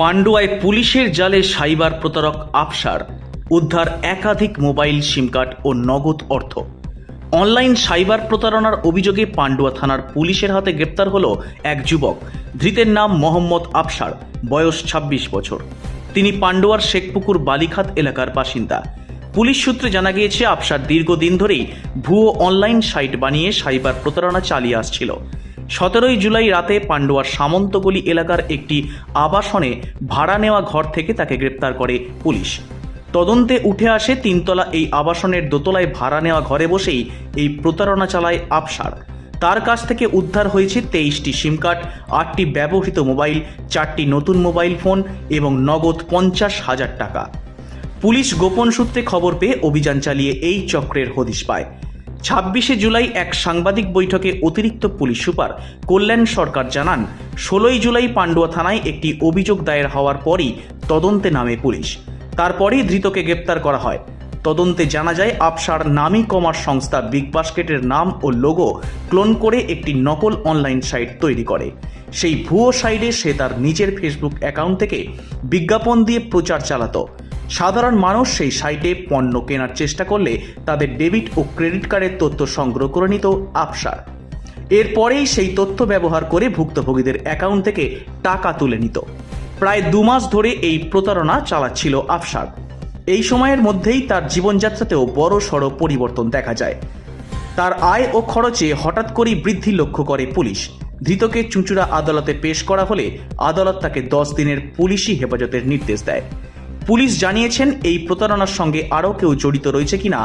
পান্ডুয়ায় পুলিশের জালে সাইবার প্রতারক আফসার, উদ্ধার একাধিক মোবাইল সিম কার্ড ও নগদ অর্থ। অনলাইন সাইবার প্রতারণার অভিযোগে পান্ডুয়া থানার পুলিশের হাতে গ্রেপ্তার হল এক যুবক। ধৃতের নাম মোহাম্মদ আফসার, বয়স ২৬ বছর। তিনি পান্ডুয়ার শেখপুকুর বালিখাত এলাকার বাসিন্দা। পুলিশ সূত্রে জানা গিয়েছে, আফসার দীর্ঘদিন ধরেই ভুয়ো অনলাইন সাইট বানিয়ে সাইবার প্রতারণা চালিয়ে আসছিল। সতেরোই জুলাই রাতে পান্ডুয়ার সামন্তগলি এলাকার একটি আবাসনে ভাড়া নেওয়া ঘর থেকে তাকে গ্রেপ্তার করে পুলিশ। তদন্তে উঠে আসে তিনতলা এই আবাসনের দোতলায় ভাড়া নেওয়া ঘরে বসেই এই প্রতারণা চালায় আফসার তার কাছ থেকে উদ্ধার হয়েছে তেইশটি সিম কার্ড, আটটি ব্যবহৃত মোবাইল, চারটি নতুন মোবাইল ফোন এবং নগদ পঞ্চাশ হাজার টাকা। পুলিশ গোপন সূত্রে খবর পেয়ে অভিযান চালিয়ে এই চক্রের হদিশ পায়। ছাব্বিশে জুলাই এক সাংবাদিক বৈঠকে অতিরিক্ত পুলিশ সুপার কল্যাণ সরকার জানান, ষোলোই জুলাই পান্ডুয়া থানায় একটি অভিযোগ দায়ের হওয়ার পরই তদন্তে নামে পুলিশ। তারপরেই ধৃতকে গ্রেপ্তার করা হয়। তদন্তে জানা যায় আফসার নামি কমার্স সংস্থা বিগ বাস্কেটের নাম ও লোগো ক্লোন করে একটি নকল অনলাইন সাইট তৈরি করে। সেই ভুয়ো সাইটে সে তার নিজের ফেসবুক অ্যাকাউন্ট থেকে বিজ্ঞাপন দিয়ে প্রচার চালাতো। সাধারণ মানুষ সেই সাইটে পণ্য কেনার চেষ্টা করলে তাদের ডেবিট ও ক্রেডিট কার্ডের তথ্য সংগ্রহ করে নিত আফসার এরপরেই সেই তথ্য ব্যবহার করে ভুক্তভোগীদের অ্যাকাউন্ট থেকে টাকা তুলে নিত। প্রায় দু মাস ধরে এই প্রতারণা চালাচ্ছিল আফসার এই সময়ের মধ্যেই তার জীবনযাত্রাতেও বড় সড় পরিবর্তন দেখা যায়। তার আয় ও খরচে হঠাৎ করেই বৃদ্ধি লক্ষ্য করে পুলিশ। ধৃতকে চুঁচুড়া আদালতে পেশ করা হলে আদালত তাকে দশ দিনের পুলিশি হেফাজতের নির্দেশ দেয়। পুলিশ জানিয়েছেন এই প্রতারণার সঙ্গে আরও কেউ জড়িত রয়েছে কিনা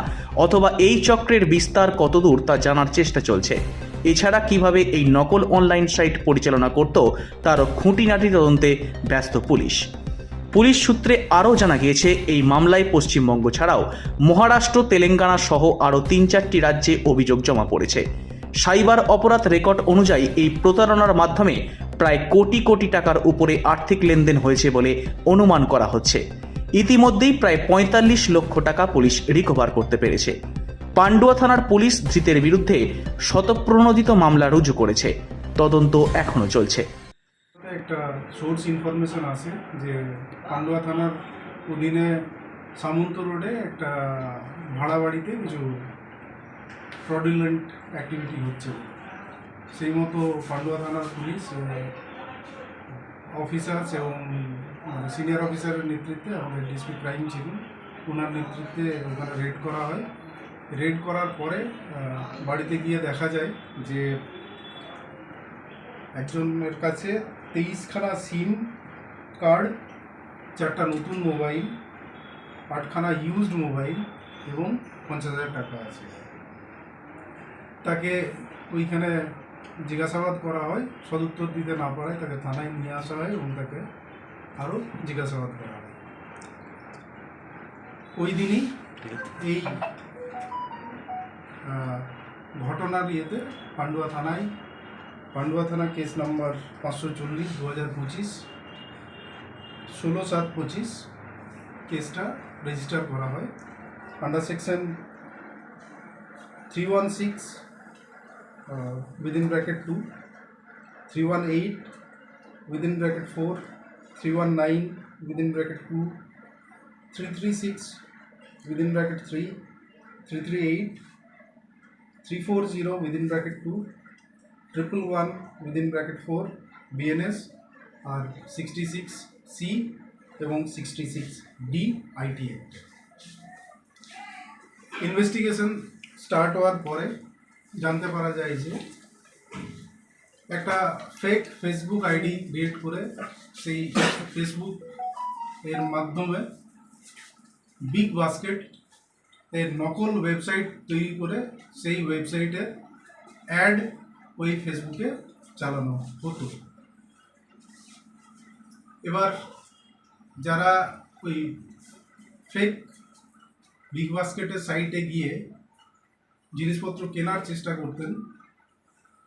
অথবা এই চক্রের বিস্তার কতদূর তা জানার চেষ্টা চলছে। এছাড়া কীভাবে এই নকল অনলাইন সাইট পরিচালনা করত তার খুঁটিনাটি তদন্তে ব্যস্ত পুলিশ। পুলিশ সূত্রে আরও জানা গিয়েছে, এই মামলায় পশ্চিমবঙ্গ ছাড়াও মহারাষ্ট্র, তেলেঙ্গানা সহ আরও তিন চারটি রাজ্যে অভিযোগ জমা পড়েছে। সাইবার অপরাধ রেকর্ড অনুযায়ী এই প্রতারণার মাধ্যমে প্রায় কোটি কোটি টাকার উপরে আর্থিক লেনদেন হয়েছে বলে অনুমান করা হচ্ছে। ইতিমধ্যেই প্রায় পঁয়তাল্লিশ লক্ষ টাকা পুলিশ রিকভার করতে পেরেছে। পান্ডুয়া থানার পুলিশ ধৃতের বিরুদ্ধে শতপ্রণোদিত মামলা রুজু করেছে। তদন্ত এখনও চলছে। একটা সোর্স ইনফরমেশন আছে যে পান্ডুয়া থানার অধীনে সামন্ত রোডে একটা ভাড়া বাড়িতে কিছু ফ্রডুলেন্ট অ্যাক্টিভিটি হচ্ছে। সেই মতো পান্ডুয়া থানার পুলিশ অফিসার্স এবং সিনিয়র অফিসারের নেতৃত্বে আমাদের ডিসপি ক্রাইম ছিল ওনার নেতৃত্বে ওখানে রেড করা হয়। রেড করার পরে বাড়িতে গিয়ে দেখা যায় যে একজনের কাছে তেইশখানা সিম কার্ড চারটা নতুন মোবাইল আটখানা ইউজড মোবাইল এবং পঞ্চাশ হাজার টাকা আছে। তাকে ওইখানে জিজ্ঞাসাবাদ করা হয়, সদুত্তর দিতে না পারায় তাকে থানায় নিয়ে আসা হয় এবং তাকে আরও জিজ্ঞাসাবাদ করা হয় ওই দিনই এই ঘটনার ইয়েতে পান্ডুয়া থানায়, পান্ডুয়া থানা কেস নাম্বার পাঁচশো চল্লিশ দু হাজার পঁচিশ, ষোলো সাত পঁচিশ কেসটা রেজিস্টার করা হয়। Under section three one six within bracket two three one eight within bracket four three one nine within bracket two three three six within bracket three three three eight three four zero within bracket two triple one within bracket four BNS আর sixty six C এবং sixty six D IT investigation start হওয়ার পরে জানতে পারা যায় যে একটা fake Facebook ID create করে সেই ফেসবুক এর মাধ্যমে বিগ বাস্কেট এর নকল ওয়েবসাইট তৈরি করে সেই ওয়েবসাইটে অ্যাড ওই ফেসবুকে চালানো হতো। এবার যারা ওই ফেক বিগ বাস্কেটের সাইটে গিয়ে জিনিসপত্র কেনার চেষ্টা করতেন,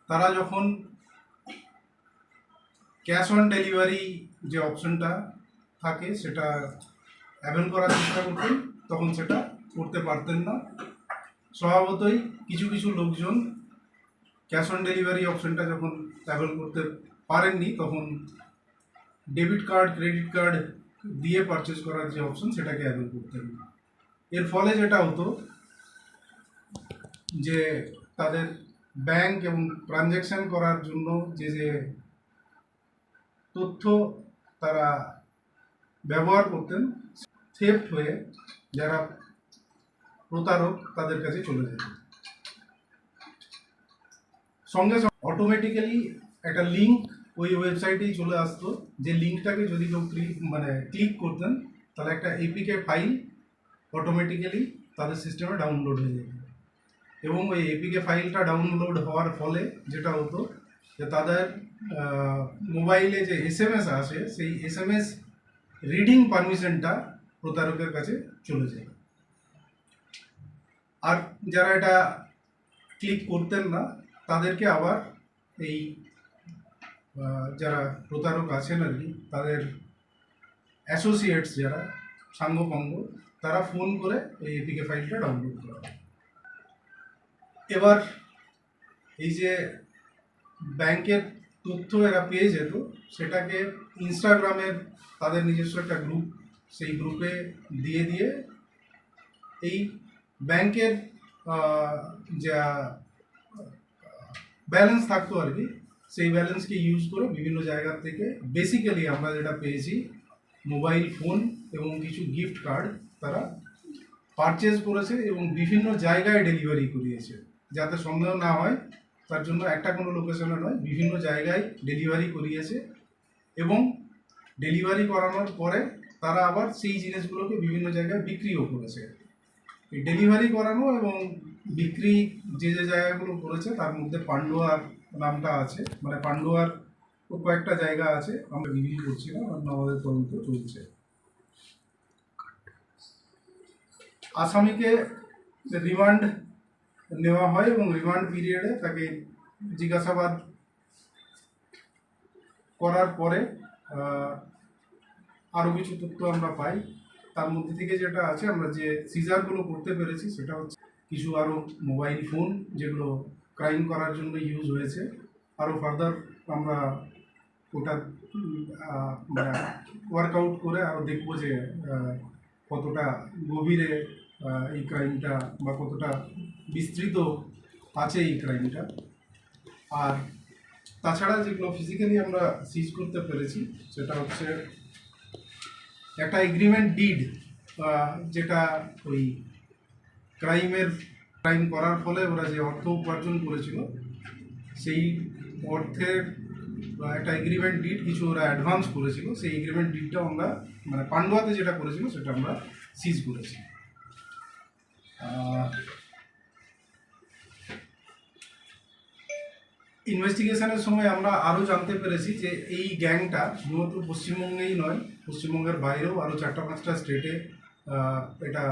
তারা যখন ক্যাশ অন ডেলিভারি যে অপশনটা থাকে, সেটা অ্যাভেল করার চেষ্টা করতেন তখন সেটা করতে পারতেন না। স্বভাবতই কিছু কিছু লোকজন ক্যাশ অন ডেলিভারি অপশনটা যখন অ্যাভেল করতে পারেননি, তখন ডেবিট কার্ড, ক্রেডিট কার্ড দিয়ে পারচেস করার যে অপশন সেটাকে অ্যাভেল করতেন এর ফলে যেটা হতো যে তাদের ব্যাংক এবং ট্রানজ্যাকশন করার জন্য যে যে তথ্য তারা ব্যবহার করতেন সেফট হয়ে যারা প্রতারক তাদের কাছে চলে যেত। সঙ্গে সঙ্গে অটোমেটিক্যালি একটা লিঙ্ক ওই ওয়েবসাইটেই চলে আসতো, যে লিঙ্কটাকে যদি কেউ ক্লিক মানে ক্লিক করতেন, তাহলে একটা এপিকে ফাইল অটোমেটিক্যালি তাদের সিস্টেমে ডাউনলোড হয়ে যেত। এবং ওই এপিকে ফাইলটা ডাউনলোড হওয়ার ফলে যেটা হতো যে তাদের মোবাইলে যে এস এম এস আসে, সেই এস এম এস রিডিং পারমিশনটা প্রতারকের কাছে চলে যায়। আর যারা এটা ক্লিক করতেন না, তাদেরকে আবার এই যারা প্রতারক আছেন আর কি, তাদের অ্যাসোসিয়েটস যারা, সাঙ্গপাঙ্গ, তারা ফোন করে এই এপিকে ফাইলটা ডাউনলোড করা। এবার এই যে ব্যাংকের তথ্য এরা পেয়ে যেত, সেটাকে ইনস্টাগ্রামের তাদের নিজস্ব একটা গ্রুপ সেই গ্রুপে দিয়ে দিয়ে এই ব্যাংকের যা ব্যালেন্স থাকতো আর কি, সেই ব্যালেন্সকে ইউজ করে বিভিন্ন জায়গা থেকে বেসিক্যালি আমরা যেটা পেয়েছি মোবাইল ফোন এবং কিছু গিফট কার্ড তারা পারচেজ করেছে এবং বিভিন্ন জায়গায় ডেলিভারি করিয়েছে, যাতে সন্দেহ না হয় তার জন্য একটা কোনো লোকেশনে নয়, বিভিন্ন জায়গায় ডেলিভারি করিয়েছে এবং ডেলিভারি করানোর পরে তারা আবার সেই জিনিসগুলোকে বিভিন্ন জায়গায় বিক্রিও করেছে। ডেলিভারি করানো এবং বিক্রি যে যে জায়গাগুলো করেছে, তার মধ্যে পান্ডুয়ার নামটা আছে। মানে পান্ডুয়ার কয়েকটা জায়গা আছে, আমরা রিভিউ করছিলাম আর আমাদের তদন্ত চলছে। আসামিকে রিমান্ড নেওয়া হয় এবং রিমান্ড পিরিয়ডে তাকে জিজ্ঞাসাবাদ করার পরে আরও কিছু তথ্য আমরা পাই। তার মধ্যে থেকে যেটা আছে আমরা যে সিজারগুলো করতে পেরেছি সেটা হচ্ছে কিছু আরও মোবাইল ফোন যেগুলো ক্রাইম করার জন্য ইউজ হয়েছে। আরও ফার্দার আমরা ওটা আহ, মানে ওয়ার্কআউট করে আরও দেখব যে কতটা গভীরে এই ক্রাইমটা বা কতটা বিস্তৃত আছে এই ক্রাইমটা আর তাছাড়া যেগুলো ফিজিক্যালি আমরা সিজ করতে পেরেছি, সেটা হচ্ছে একটা এগ্রিমেন্ট ডিড যেটা ওই ক্রাইমের ক্রাইম করার ফলে ওরা যে অর্থ উপার্জন করেছিল, সেই অর্থের একটা এগ্রিমেন্ট ডিড কিছু ওরা অ্যাডভান্স করেছিল, সেই এগ্রিমেন্ট ডিডটা আমরা মানে পান্ডুয়াতে যেটা করেছিল, সেটা আমরা সিজ করেছি। ইনভেস্টিগেশনের সময় আমরা আরও জানতে পেরেছি যে এই গ্যাংটা শুধুমাত্র পশ্চিমবঙ্গেই নয়, পশ্চিমবঙ্গের বাইরেও আরও চারটা পাঁচটা স্টেটে এটা,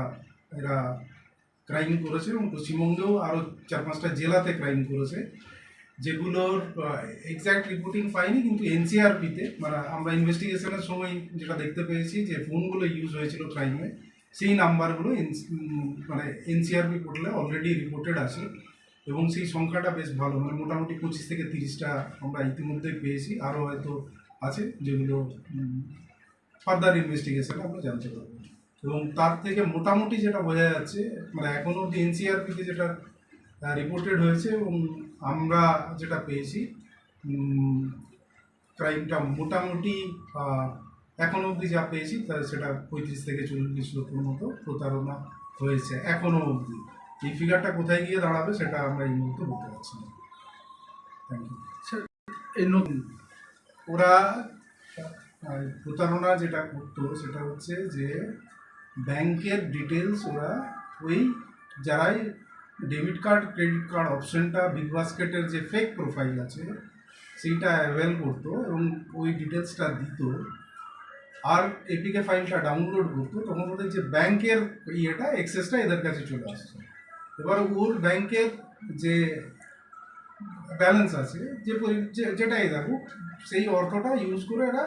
এরা ক্রাইম করেছে এবং পশ্চিমবঙ্গেও আরও চার পাঁচটা জেলাতে ক্রাইম করেছে, যেগুলোর এক্স্যাক্ট রিপোর্টিং পাইনি কিন্তু এনসিআরপিতে মানে আমরা ইনভেস্টিগেশনের সময় যেটা দেখতে পেয়েছি যে ফোনগুলো ইউজ হয়েছিল ক্রাইমে সেই নাম্বারগুলো মানে এনসিআরপি পোর্টালে অলরেডি রিপোর্টেড আছে। এবং সেই সংখ্যাটা বেশ ভালো মানে মোটামুটি পঁচিশ থেকে তিরিশটা আমরা ইতিমধ্যে পেয়েছি। আরও হয়তো আছে যেগুলো ফার্দার ইনভেস্টিগেশনে আমরা জানতে পারব। এবং তার থেকে মোটামুটি যেটা বোঝা যাচ্ছে মানে এখনও অব্দি এনসিআরপিতে যেটা রিপোর্টেড হয়েছে এবং আমরা যেটা পেয়েছি ক্রাইমটা মোটামুটি এখন অবধি যা পেয়েছি, তা সেটা পঁয়ত্রিশ থেকে চল্লিশ লক্ষের মতো প্রতারণা হয়েছে এখনও অবধি। এই ফিগারটা কোথায় গিয়ে দাঁড়াবে সেটা আমরা এই মুহূর্তে বলতে পারছি না। থ্যাংক ইউ স্যার এই নতুন ওরা প্রতারণা যেটা করতো সেটা হচ্ছে যে ব্যাংকের ডিটেলস ওরা ওই যারাই ডেবিট কার্ড ক্রেডিট কার্ড অপশনটা বিগ বাস্কেটের যে ফেক প্রোফাইল আছে সেইটা অ্যাভেল করতো এবং ওই ডিটেলসটা দিত। আর এপিকে ফাইলটা ডাউনলোড করতো তখন ওদের যে ব্যাংকের ইয়েটা এক্সেসটা এদের কাছে চলে আসতো। এবার ওর ব্যাংকের যে ব্যালেন্স আছে, যে যেটাই থাকুক, সেই অর্থটা ইউজ করে এরা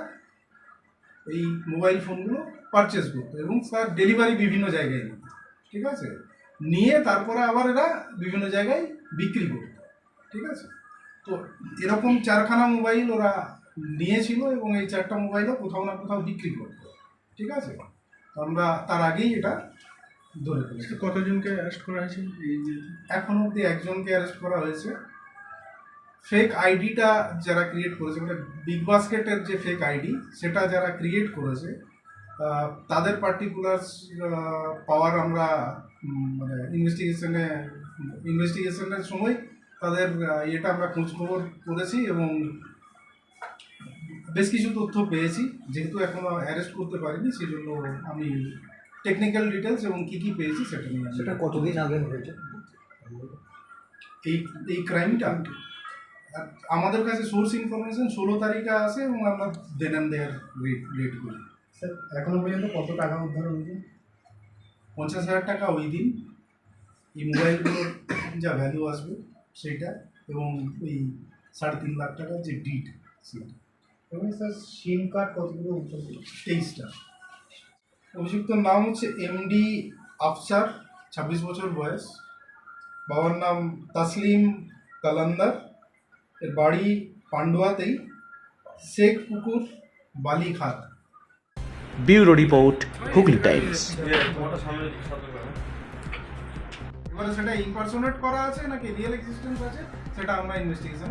এই মোবাইল ফোনগুলো পারচেস করতো এবং তার ডেলিভারি বিভিন্ন জায়গায় নিত, ঠিক আছে? নিয়ে তারপরে আবার এরা বিভিন্ন জায়গায় বিক্রি করতো, ঠিক আছে? তো এরকম চারখানা মোবাইল ওরা নিয়েছিল এবং এই চারটা মোবাইলও কোথাও না কোথাও বিক্রি করতো, ঠিক আছে? আমরা তার আগেই এটা ধরে ফেলেছি কতজনকে অ্যারেস্ট করা হয়েছে এই যে এখন অবধি একজনকে অ্যারেস্ট করা হয়েছে। ফেক আইডিটা যারা ক্রিয়েট করেছে মানে বিগ বাস্কেটের যে ফেক আইডি সেটা যারা ক্রিয়েট করেছে তাদের পার্টিকুলার পাওয়ার আমরা মানে ইনভেস্টিগেশনে ইনভেস্টিগেশনের সময় তাদের ইয়েটা আমরা খোঁজখবর করেছি এবং বেশ কিছু তথ্য পেয়েছি। যেহেতু এখনও অ্যারেস্ট করতে পারিনি সেই জন্য আমি টেকনিক্যাল ডিটেলস এবং কী কী পেয়েছি সেটা নিয়ে সেটা কতদিন আগে হয়েছে? এই এই ক্রাইমটা আমাদের কাছে সোর্স ইনফরমেশন ষোলো তারিখে আসে এবং আমরা then and there rate rate করি। স্যার এখনও পর্যন্ত কত টাকা উদ্ধার হয়েছে? পঞ্চাশ হাজার টাকা ওই দিন। এই মোবাইলগুলোর যা ভ্যালু আসবে সেইটা এবং ওই সাড়ে তিন লাখ টাকার যে ডিট সেটা। এবং স্যার সিম কার্ড কতগুলো উদ্ধার তেইশটা। অভিযুক্তর নাম হচ্ছে এমডি আফসার ছাব্বিশ বছর বয়স। বাবার নাম তাসলিম কালান্দার। এর বাড়ি পান্ডুয়াতেই Sheikh Pukur Balikhat bureau report Hooghly times. এবারে সেটা ইম্পারসোনেট করা আছে নাকি রিয়েল এক্সিস্টেন্স আছে? সেটা আমরা ইনভেস্টিগেশন